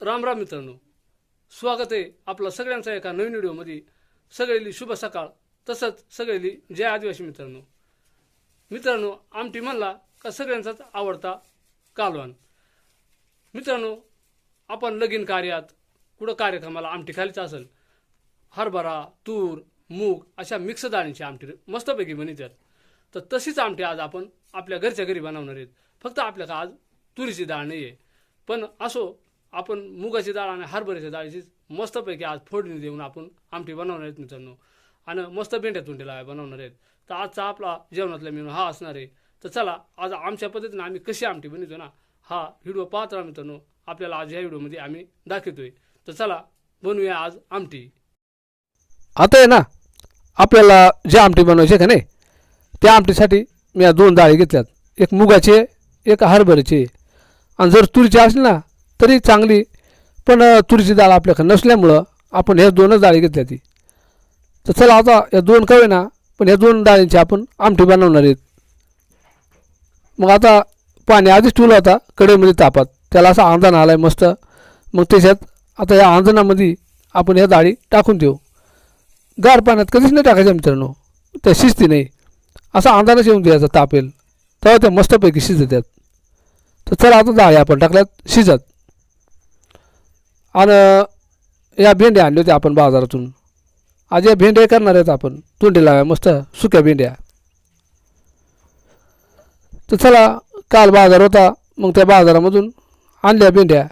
राम राम मित्रांनो. स्वागत आहे आपलं सगळ्यांचा एका नवीन व्हिडिओमध्ये. सगळेली शुभ सकाळ. तसंच सगळेली जय आदिवासी मित्रांनो. मित्रांनो आमटी म्हणला का सगळ्यांचाच आवडता कालवान मित्रांनो आपण लगीन कार्यात कुठं कार्यक्रमाला आमटी खालीच असेल. हरभरा तूर मूग अशा मिक्स डाळींची आमटी मस्तपैकी बनवतात. तर तशीच आमटी आज आपण आपल्या घरच्या घरी बनवणार आहेत. फक्त आपल्याला आज तुरीची डाळ नाही आहे पण असो आपण मुगाची डाळ आणि हरभऱ्याच्या डाळीची मस्तपैकी आज फोडणी देऊन आपण आमटी बनवणार आहेत मित्रांनो. आणि मस्त भेंड्या तुंडीला बनवणार आहेत. तर आजचा आपला जेवणातला मेनू हा असणार आहे. तर चला आज आमच्या पद्धतीनं आम्ही कशी आमटी बनवतो ना हा व्हिडिओ पाहत राहा मित्रांनो. आपल्याला आज या व्हिडिओमध्ये आम्ही दाखवतोय. तर चला बनवूया आज आमटी. आता आहे ना आपल्याला जे आमटी बनवायची का नाही त्या आमटीसाठी मी या दोन डाळी घेतल्यात. एक मुगाची एक हरभऱ्याची आहे. आणि जर तुरीची असली ना तरी चांगली. पण तुरीची डाळ आपल्याकडे नसल्यामुळं आपण ह्या दोनच डाळी घेतल्या ती. तर चला आता या दोन कवे ना पण ह्या दोन डाळींची आपण आमटी बनवणार आहेत. मग आता पाणी आधीच ठेवलं होता कढईमध्ये तापात. त्याला असा आंधण आला आहे मस्त. मग त्याच्यात आता या आंधणामध्ये आपण ह्या डाळी टाकून देऊ. गार पाण्यात कधीच नाही टाकायचं मित्रांनो. त्या शिजती नाही. असा अंदाजच येऊन द्यायचा तापेल तेव्हा त्या मस्तपैकी शिजतात तर चला आता डाळी आपण टाकल्यात शिजत. आणि या भेंड्या आणल्या होत्या आपण बाजारातून. आज या भेंड्या करणार आहेत आपण. तोंडी लाव्या मस्त सुक्या भेंड्या. तर चला काल बाजार होता मग त्या बाजारामधून आणल्या भेंड्या.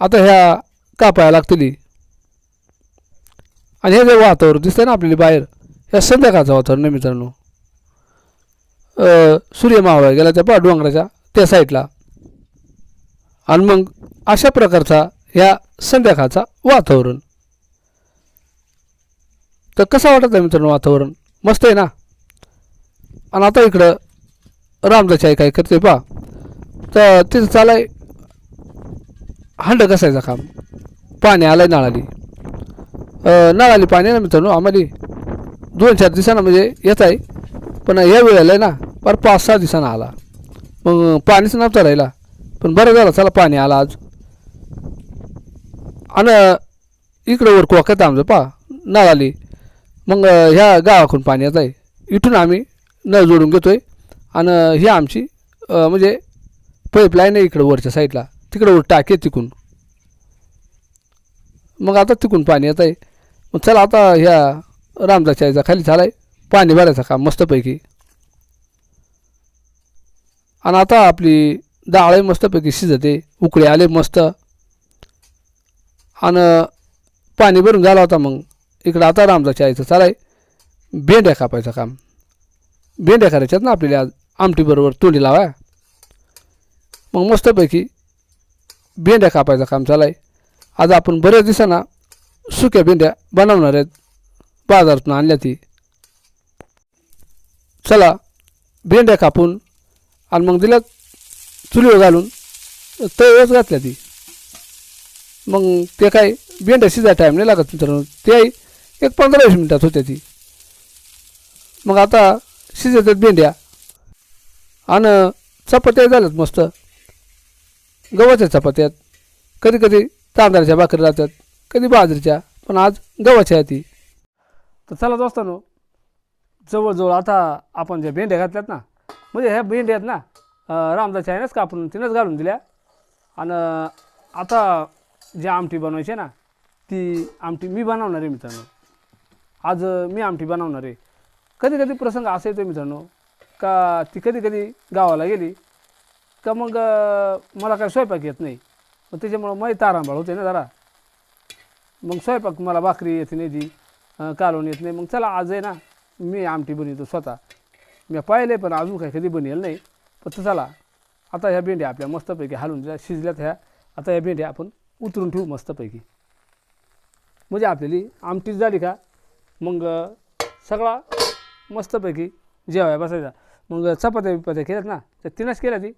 आता ह्या कापाया लागतील आणि हे जे वातावरण दिसतंय ना आपल्याला बाहेर ह्या संध्याकाळचं वातावरण आहे मित्रांनो. सूर्य मावळा गेला त्या पा डोंगराच्या त्या साईडला. आणि मग अशा प्रकारचा ह्या संध्याकाळचा वातावरण. तर कसं वाटत आहे मित्रांनो वातावरण? मस्त आहे ना? आणि आता इकडं रामदाची आई काय करते पा तर तिथं चालाय हंड कसायचं काम. पाणी आलंय नळाली. नळाली पाणी आहे ना मित्रांनो आम्हाला? दोन चार दिवसांना म्हणजे येत आहे. पण या वेळेला आहे ना फार पाच सहा दिवसांना आला. मग पाणीच नव्हता राहिला. पण बरं झालं चला पाणी आला आज. आणि इकडं वर कोकत आमचं पा नळाली. मग ह्या गावाकडून पाणी येत आहे इथून आम्ही नळ जोडून घेतो आहे आणि ही आमची म्हणजे पाईपलाईन आहे इकडं वरच्या साईडला तिकडं वर टाकी आहे तिकून. मग आता तिकून पाणी येत आहे मग चला आता ह्या रामदाच्या आईचा खाली झाला आहे पाणी भरायचं काम मस्तपैकी. आणि आता आपली डाळ आहे मस्तपैकी शिजते. उकळे आले मस्त. आणि पाणी भरून झाला होता मग. इकडं आता रामदाच्या आईचं चालाय. भेंड्या कापायचं काम. भेंड्या करायच्यात ना आपल्याला आज. आमटीबरोबर तोंडी लावा. मग मस्तपैकी भेंड्या कापायचं काम चालाय. आज आपण बऱ्याच दिवसांना सुक्या भेंड्या बनवणार आहेत. बाजारातून आणल्या ती. चला भेंड्या कापून आणि मग दिल्या चुलीवर घालून तळच घातल्या ती. मग ते काय भेंड्या शिजा टाईम नाही लागत मित्रांनो. ते एक पंधरा वीस मिनटात होत्या ती. मग आता शिजतात भेंड्या. आणि चपात्या झाल्यात मस्त. गव्हाच्या चपात्यात. कधी कधी तांदळाच्या भाकरी राहतात कधी बाजरीच्या पण आज गव्हाच्या आहे ती. तर चला दोस्तानो जवळजवळ आता आपण ज्या भेंड्या घातल्यात ना म्हणजे ह्या भेंड्या आहेत ना रामदाच्या आहे नाच का आपण तिनंच घालून दिल्या. आणि आता जी आमटी बनवायची आहे ना ती आमटी मी बनवणार आहे मित्रांनो. आज मी आमटी बनवणार आहे. कधी कधी प्रसंग असा येतो मित्रांनो का ती कधी कधी गावाला गेली का मग मला काय स्वयंपाक येत नाही. मग त्याच्यामुळं मग तारांबाळ होते ना जरा. मग स्वयंपाक मला भाकरी येते नाही ती कालवण येत नाही. मग चला आज आहे ना मी आमटी बनवतो स्वतः. मी पाहिले पण अजून काही कधी बनेल नाही. पण चला आता ह्या भेंड्या आपल्या मस्तपैकी हालून शिजल्यात ह्या. आता ह्या भेंड्या आपण उतरून ठेवू मस्तपैकी. म्हणजे आपल्याली आमटीच झाली का मग सगळा मस्तपैकी जेवाय बसायचा. मग चपात्या बिपात्या केल्यात ना त्या तिनंच केल्या ती.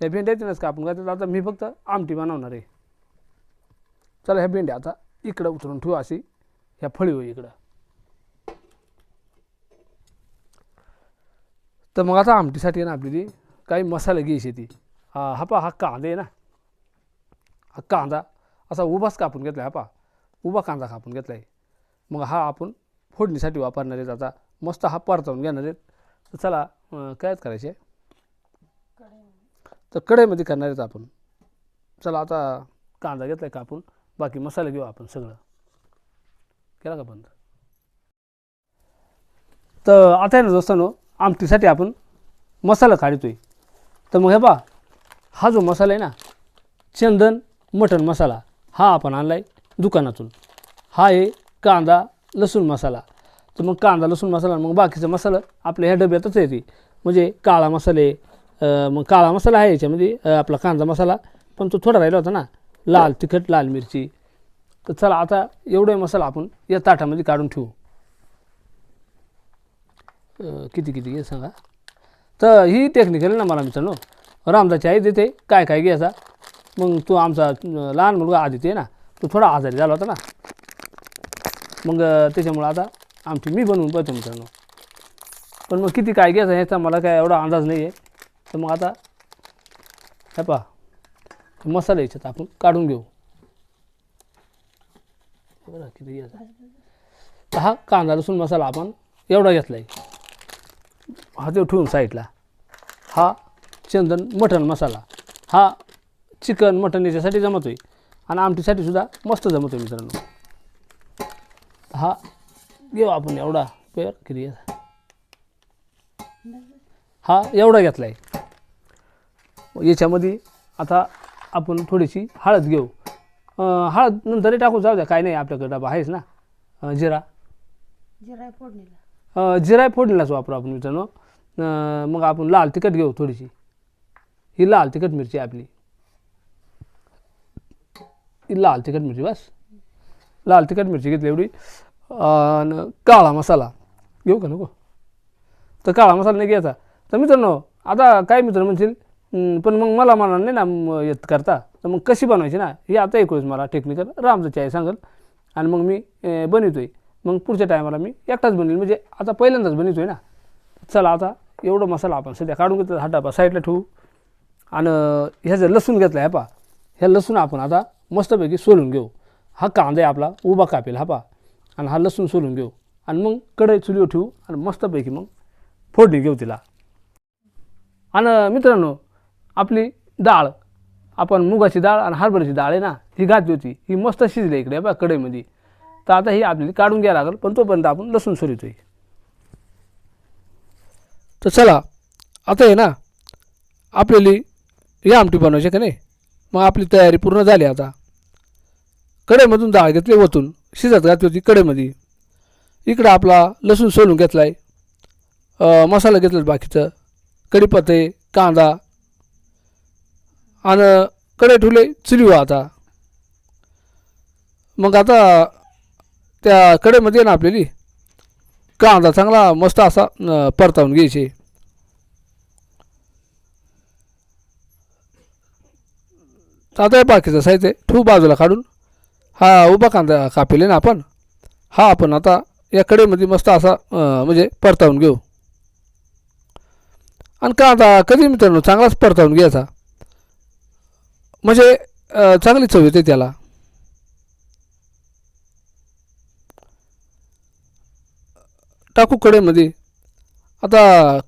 त्या भेंड्या तिनंच कापून घातल्यात. आता मी फक्त आमटी बनवणार आहे. चला ह्या भेंड्या आता इकडं उतरून ठेवू अशी ह्या फळीवर इकडं. तर मग आता आमटीसाठी ना आपली ती काही मसाले घ्यायची ती. हा हा पा हा कांदा आहे ना. हा कांदा असा उभाच कापून घेतला आहे हा पा उभा कांदा कापून घेतला आहे मग हा आपण फोडणीसाठी वापरणार आहेत. आता मस्त हा परतवून घेणार आहेत. तर चला कायच करायचे? तर कढईमध्ये करणार आहेत आपण. चला आता कांदा घेतला आहे कापून. बाकी मसाले घेऊ आपण सगळं. केला का बंद? तर आता आहे ना दोस्तांनो आमटीसाठी आपण मसाला काढतोय. तर मग हे पा हा जो मसाला आहे ना चंदन मटण मसाला. हा आपण आणला आहे दुकानातून. हा आहे कांदा लसूण मसाला. तर मग कांदा लसूण मसाला मग बाकीचा मसाला आपल्या ह्या डब्यातच येते म्हणजे काळा मसाले मग काळा मसाला आहे याच्यामध्ये आपला कांदा मसाला. पण तो थोडा राहिला होता ना लाल तिखट लाल मिरची. तर चला आता एवढे मसाला आपण या ताटामध्ये काढून ठेवू. किती किती घे सांगा. तर ही टेक्निकल ना मला मित्रांनो. रामदाची आई देते. काय काय घ्यायचा मग तो आमचा लहान मुलगा आदित्य ते ना तो थोडा आजारी झाला होता ना मग त्याच्यामुळं आता आमची मी बनवून पाहतो मित्रांनो पण मग किती काय घ्यायचं ह्याचा मला काय एवढा अंदाज नाही आहे तर मग आता हे पा मसाला याच्यात आपण काढून घेऊ बरं किती घ्यायचा हा कांदा लसूण मसाला आपण एवढा घेतला आहे हा तो ठेवून साईडला हा चंदन मटण मसाला हा चिकन मटण याच्यासाठी जमतो आहे आणि आमटीसाठी सुद्धा मस्त जमतो आहे मित्रांनो. हा घेऊ आपण एवढा पेर किती हा एवढा घेतला आहे याच्यामध्ये आता आपण थोडीशी हळद घेऊ. हळद नंतरही टाकून जाऊ द्या काय नाही आपल्याकडे डबा आहेच ना. जिरा. जिरा फोडणीला. जिरा फोडणीलाच वापरू आपण मित्रांनो. मग आपण लाल तिखट घेऊ थोडीशी. ही लाल तिखट मिरची आहे आपली. लाल तिखट मिरची बस. लाल तिखट मिरची घेतली एवढी. आणि काळा मसाला. घेऊ का नको? तर काळा मसाला नाही घ्यायचा. तर मित्रांनो आता काय मित्र म्हणतील पण मग मला म्हणणार नाही ना येत करता. तर मग कशी बनवायची ना? हे आता ऐकूच मला. टेक्निकल रामचं आहे सांगेल. आणि मग मी बनवतो आहे मग पुढच्या टायमाला मी एकटाच बनवेल म्हणजे आता पहिल्यांदाच बनवतोय ना? चला आता एवढं मसाला आपण सध्या काढून घेतलं. हा डबा साईडला ठेवू. आणि ह्याचं लसूण घेतला आहे पा ह्या लसूण आपण आता मस्तपैकी सोलून घेऊ. हा कांदा आहे आपला उभा कापेल हा पा आणि हा लसूण सोलून घेऊ. आणि मग कढई चुलीवर ठेवू आणि मस्तपैकी मग फोडणी घेऊ तिला. आणि मित्रांनो आपली डाळ आपण मुगाची डाळ आणि हरभऱ्याची डाळ आहे ना ही घातली होती. ही मस्त शिजली इकडे बा कढईमध्ये. तर आता ही आपल्याला काढून घ्यायला लागेल पण तोपर्यंत आपण लसूण सोलितोय. तर चला आता आहे ना आपल्याली या आमटी बनवायची का नाही? मग आपली तयारी पूर्ण झाली आता. कढईमधून डाळ घेतली ओतून शिजत घातली होती कढईमध्ये इकडं आपला लसूण सोलून घेतला आहे मसाला घेतला बाकीचं. कढीपत्ते कांदा. आणि कढई ठेवले चुलीवर आता. मग आता त्या कढईमध्ये ना आपल्याली कांदा चांगला मस्त असा परतावून घ्यायचे. आता हे बाकीचं साहित्य ठू बाजूला काढून. हा उभा कांदा कापिले ना आपण. हा आपण आता या कडेमध्ये मस्त असा म्हणजे परतावून घेऊ. आणि कांदा कधी मित्रांनो चांगलाच परतावून घ्यायचा. म्हणजे चांगली चव येते त्याला. टाकू कडेमध्ये आता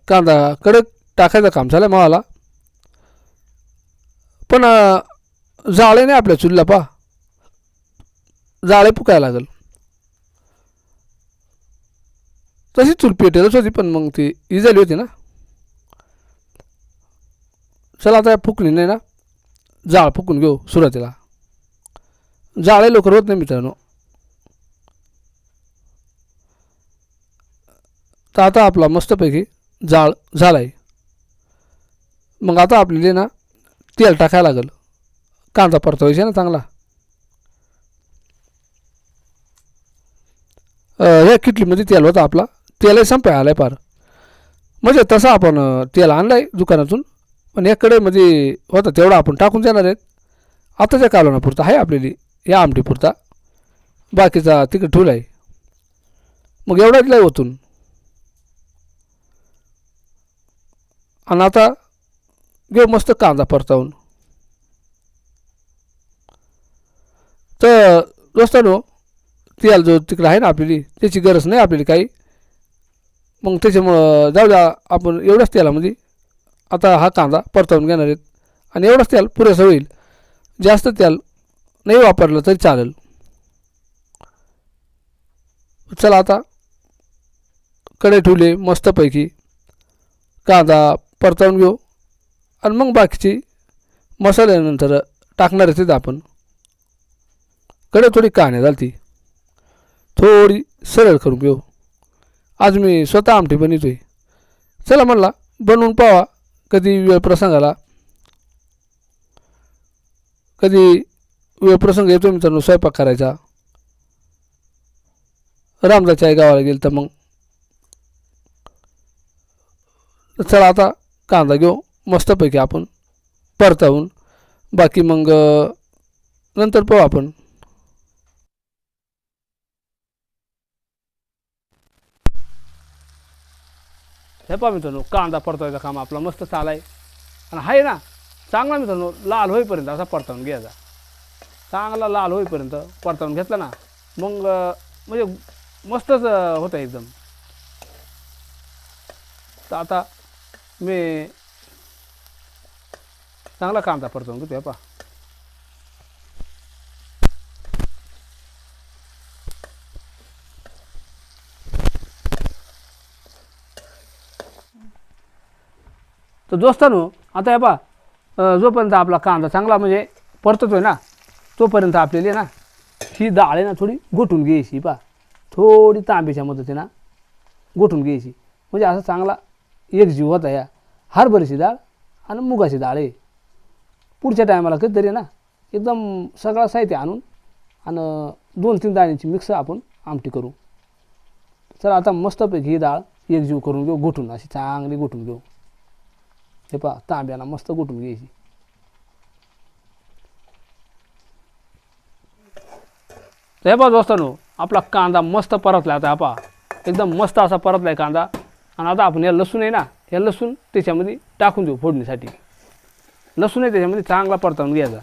कांदा कडक टाकायचं काम झालं मला पण जाळे नाही आपल्या चुलीला पा जाळे फुकायला लागल. तशी चूल पेटेलच होती पण मग ती ही झाली होती ना. चला आता फुकली नाही ना जाळ फुकून घेऊ सुरुवातीला. जाळे लवकर होत नाही मित्रांनो. तर आता आपला मस्तपैकी जाळ झाला आहे मग आता आपल्याला ना तेल टाकायला लागेल. कांदा परतवायचा ना चांगला? या किटलीमध्ये तेल होतं आपला. तेलही संपाय आलं आहे फार. म्हणजे तसं आपण तेल आणलं आहे दुकानातून पण या कडेमध्ये होतं तेवढा आपण टाकून देणार आहेत. आताच्या कालवणापुरता आहे आपल्याली या आमटीपुरता. बाकीचा तिकडे ठेवला आहे मग एवढा दिला ओतून. आणि आता घेऊ मस्त कांदा परतावून. तर दोस्तानो तेल जो तिकडं आहे ना आपली त्याची गरज नाही आपल्याला काही. मग त्याच्यामुळं जाऊ द्या आपण एवढ्याच तेलामध्ये म्हणजे आता हा कांदा परतवून घेणार आहेत. आणि एवढंच तेल पुरेसं होईल. जास्त तेल नाही वापरलं तरी चालेल. चला आता कडे ठेवले मस्तपैकी. कांदा परतवून घेऊ. आणि मग बाकीची मसाल्यानंतर टाकणार आहेत आपण. कडे थोडी कहाणी झाली ती थोडी सरळ करून घेऊ आज मी स्वतः आमटी बनवतोय. चला म्हणला बनवून पावा. कधी वेळ प्रसंगाला. कधी वेळ प्रसंग येतो मित्रांनो स्वयंपाक करायचा. रामदाच्या आई गावाला गेलं तर मग. चला आता कांदा घेऊ. मस्तपैकी आपण परतावून. बाकी मग नंतर पाहू आपण. हे पहा मित्रांनो कांदा परतवायचा काम आपला मस्त चालाय. आणि आहे ना चांगला मित्रांनो लाल होईपर्यंत असा परतावून घ्यायचा. चांगला लाल होईपर्यंत परतावून घेतला ना मग म्हणजे मस्तच होतं एकदम. तर आता मी चांगला कांदा परतवून घेतो हे पहा. तर दोस्तानो आता हे पहा जोपर्यंत आपला कांदा चांगला म्हणजे परततोय ना तोपर्यंत आपल्याला ना ही डाळ आहे ना थोडी गोठून घ्यायची पा थोडी तांब्याच्या मदतीनं गोठून घ्यायची. म्हणजे असा चांगला एक जीव होता या. हरभऱ्याची डाळ आणि मुगाची डाळ आहे. पुढच्या टायमाला कधीतरी ना एकदम सगळा साहित्य आणून आणि दोन तीन डाळींची मिक्स आपण आमटी करू. तर आता मस्तपैकी ही डाळ एक जीव करून घेऊ गोठून अशी चांगली गोठून घेऊ. हे पहा तांब्याला मस्त गोठून घ्यायची? हे पहा दोस्तानो आपला कांदा मस्त परतला आता हा पहा. एकदम मस्त असा परतलाय कांदा. आणि आता आपण या लसूण आहे ना हे लसूण त्याच्यामध्ये टाकून देऊ फोडणीसाठी. लसूण आहे त्याच्यामध्ये चांगला परतावून घ्यायचा.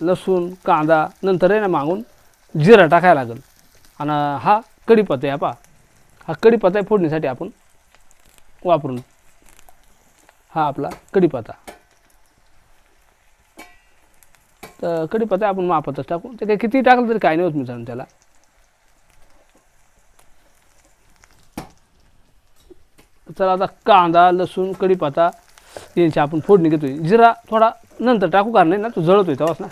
लसूण कांदा नंतर आहे ना मागून जिरा टाकायला लागेल. आणि हा कढीपत्ता आहे हा पहा. हा कढीपत्ता आहे फोडणीसाठी आपण वापरून. हा आपला कढीपत्ता तर कढीपत्ता आपण मापातच टाकू. ते काही किती टाकलं तरी काय नाही होत मित्रांनो त्याला. चला आता कांदा लसूण कढीपत्ता यांची आपण फोडणी घेतोय. जिरा थोडा नंतर टाकू कारण नाही ना तो जळतोय तेव्हाच ना.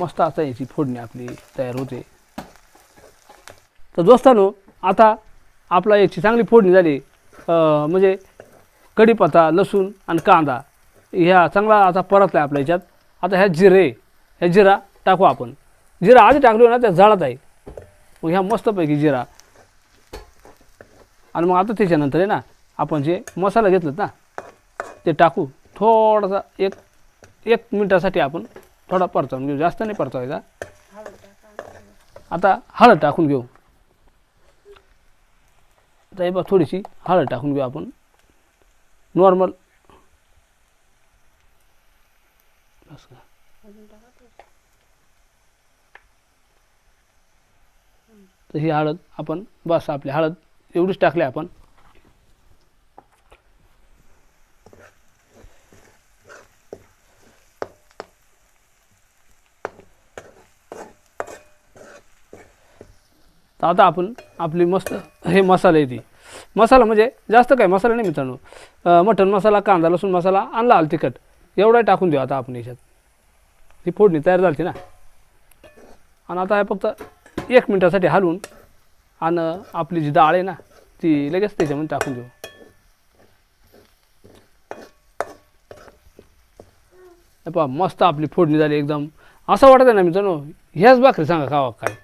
मस्त आता याची फोडणी आपली तयार होते. तर दोस्तानो आता आपला याची चांगली फोडणी झाली. म्हणजे कढीपत्ता लसूण आणि कांदा ह्या चांगला आता परतला आहे आपल्या याच्यात. आता ह्या जिरे ह्या जिरा टाकू आपण. जिरा आधी टाकलो ना त्या जाळत आहे. मग ह्या मस्तपैकी जिरा. आणि मग आता त्याच्यानंतर आहे ना आपण जे मसाला घेतलं ना ते टाकू. थोडासा एक एक मिनटासाठी आपण थोडा परतवून घेऊ. जास्त नाही परतवायचा. आता हळद टाकून घेऊ. आता बघ थोडीशी हळद टाकून घेऊ आपण. नॉर्मल. बस तर ही हळद आपण बस आपली हळद एवढीच टाकली आपण. आता आपण आपली मस्त हे मसाले ती. मसाला म्हणजे जास्त काय मसाला नाही मित्रांनो. मटण मसाला कांदा लसूण मसाला आणला आला तिखट. एवढा टाकून देऊ आता आपण याच्यात. ही फोडणी तयार झाली ना. आणि आता हे फक्त एक मिनटासाठी हलवून आणि आपली जी डाळ आहे ना ती लगेच त्याच्यामध्ये टाकून देऊ. पहा मस्त आपली फोडणी झाली एकदम. असं वाटत आहे ना मित्रांनो. ह्याच भाकरी सांगा खावा काय.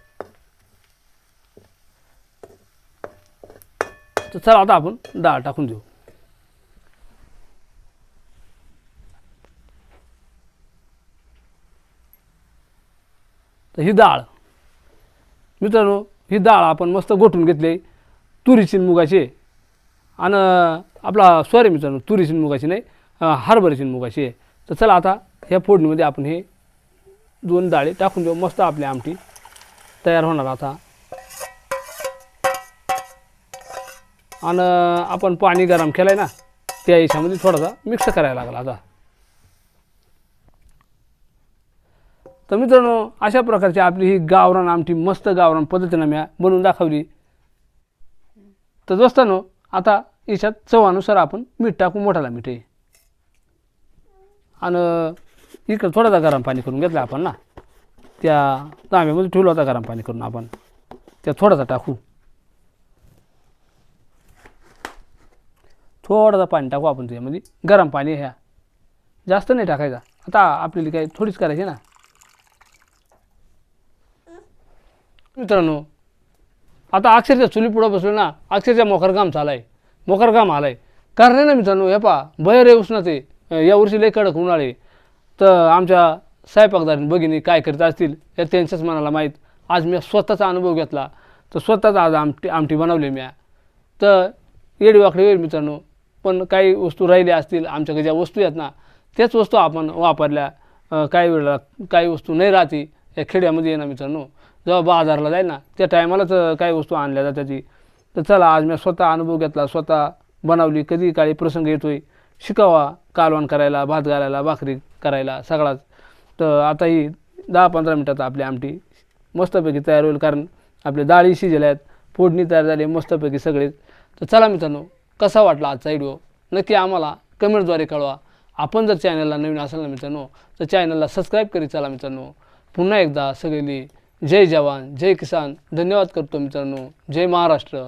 तर चला आता आपण डाळ टाकून देऊ तर ही डाळ मित्रांनो ही डाळ आपण मस्त गोठून घेतली तुरीची मुगाची आहे. आणि आपला सॉरी मित्रांनो तुरीची मुगाची नाही हरभऱ्याची मुगाची आहे तर चला आता ह्या फोडणीमध्ये आपण हे दोन डाळी टाकून देऊ मस्त आपली आमटी तयार होणार आता आणि आपण पाणी गरम केलं आहे ना त्या याच्यामध्ये थोडासा मिक्स करायला लागला आता. तर मित्रांनो अशा प्रकारची आपली ही गावरान आमटी मस्त गावरान पद्धतीनं म्या बनवून दाखवली. तर दोस्तांनो आता याच्यात चवानुसार आपण मीठ टाकू मोठाला मीठ आहे. आणि इकडं थोडासा गरम पाणी करून घेतलं आपण ना. त्या तांब्यामध्ये ठेवलं होता गरम पाणी करून आपण. त्या थोडासा टाकू. थोडासा पाणी टाकू आपण त्याच्यामध्ये. गरम पाणी ह्या. जास्त नाही टाकायचा. आता आपल्याला काही थोडीच करायची ना. मित्रांनो आता अक्षरशः चुली पुढं बसलो ना अक्षरशः मोकरगाम चालाय मोकरगाम आलाय. कारण आहे ना मित्रांनो हे पा बयर आहे उष्णते यावर्षी लय कडक उन्हाळे तर आमच्या स्वयंपाकदारीने भगिनी काय करत असतील हे त्यांच्याच मनाला माहीत. आज मी स्वतःचा अनुभव घेतला. तर स्वतःच आज आमटी आमटी बनवली मी. तर येडीवाकडे होईल मित्रांनो. पण काही वस्तू राहिल्या असतील आमच्याकडे ज्या वस्तू आहेत ना त्याच वस्तू आपण वापरल्या काही वेळेला काही वस्तू नाही राहते या खेड्यामध्ये आहे मित्रांनो. जेव्हा बाजारला जाईल ना त्या टायमालाच काही वस्तू आणल्या जातात तर चला आज मी स्वतः अनुभव घेतला स्वतः बनवली कधी काही प्रसंग येतोय शिकावा कालवण करायला भात घालायला भाकरी करायला सगळाच. तर आता ही दहा पंधरा मिनटात आपली आमटी मस्तपैकी तयार होईल कारण आपले डाळी शिजल्या आहेत फोडणी तयार झाली मस्तपैकी सगळेच. तर चला मित्रांनो कसा वाटला आजचा व्हिडिओ नक्की आम्हाला कमेंटद्वारे कळवा. आपण जर चॅनलला नवीन असाल ना मित्रांनो तर चॅनलला सबस्क्राईब करीत चला मित्रांनो. पुन्हा एकदा सगळी जय जवान जय किसान. धन्यवाद करतो मित्रांनो. जय महाराष्ट्र.